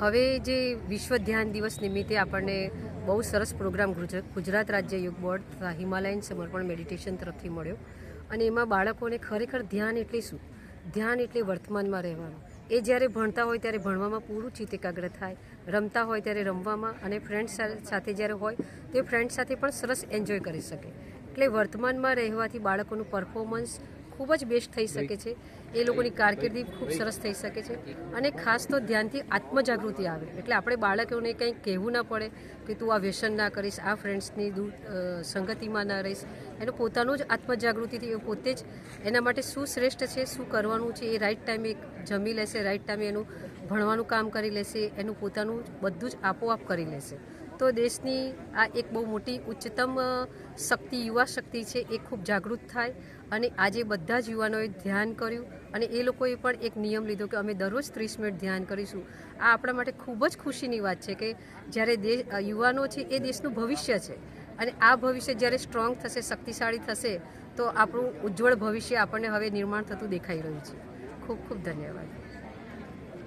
હવે જે વિશ્વ ધ્યાન દિવસ નિમિત્તે આપણને બહુ સરસ પ્રોગ્રામ ગુજ- ગુજરાત રાજ્ય યોગ બોર્ડ તથા હિમાલયન સમર્પણ મેડિટેશન તરફથી મળ્યો. અને એમાં બાળકોને ખરેખર ધ્યાન એટલે શું? ધ્યાન એટલે વર્તમાનમાં રહેવાનું. એ જ્યારે ભણતા હોય ત્યારે ભણવામાં પૂરું ચિત્ત એકાગ્ર થાય. રમતા હોય ત્યારે રમવામાં અને ફ્રેન્ડ્સ સાથે જ્યારે હોય તો એ ફ્રેન્ડ્સ સાથે પણ સરસ એન્જોય કરી શકે. એટલે વર્તમાનમાં રહેવાથી બાળકોનું પરફોર્મન્સ ખૂબ જ બેસ્ટ થઈ શકે છે. એ લોકોની કારકિર્દી ખૂબ સરસ થઈ શકે છે અને ખાસ તો ધ્યાનથી આત્મજાગૃતિ આવે. એટલે આપણે બાળકોને કંઈ કહેવું ના પડે કે તું આ વ્યસન ના કરીશ, આ ફ્રેન્ડ્સની દૂર સંગતિમાં ના રહીશ. એનો પોતાનું જ આત્મજાગૃતિથી એ પોતે જ એના માટે શું શ્રેષ્ઠ છે, શું કરવાનું છે એ રાઈટ ટાઈમે જમી લેશે રાઈટ ટાઈમે એનું ભણવાનું કામ કરી લેશે, એનું પોતાનું બધું જ આપોઆપ કરી લેશે. તો દેશની આ એક બહુ મોટી ઉચ્ચતમ શક્તિ, યુવા શક્તિ છે એ ખૂબ જાગૃત થાય અને આજે બધા જ યુવાનોએ ધ્યાન કર્યું અને એ લોકોએ પણ એક નિયમ લીધો કે અમે દરરોજ ત્રીસ મિનિટ ધ્યાન કરીશું. આ આપણા માટે ખૂબ જ ખુશીની વાત છે કે જ્યારે દેશ યુવાનો છે એ દેશનું ભવિષ્ય છે અને આ ભવિષ્ય જ્યારે સ્ટ્રોંગ થશે, શક્તિશાળી થશે, તો આપણું ઉજ્જવળ ભવિષ્ય આપણને હવે નિર્માણ થતું દેખાઈ રહ્યું છે. ખૂબ ખૂબ ધન્યવાદ.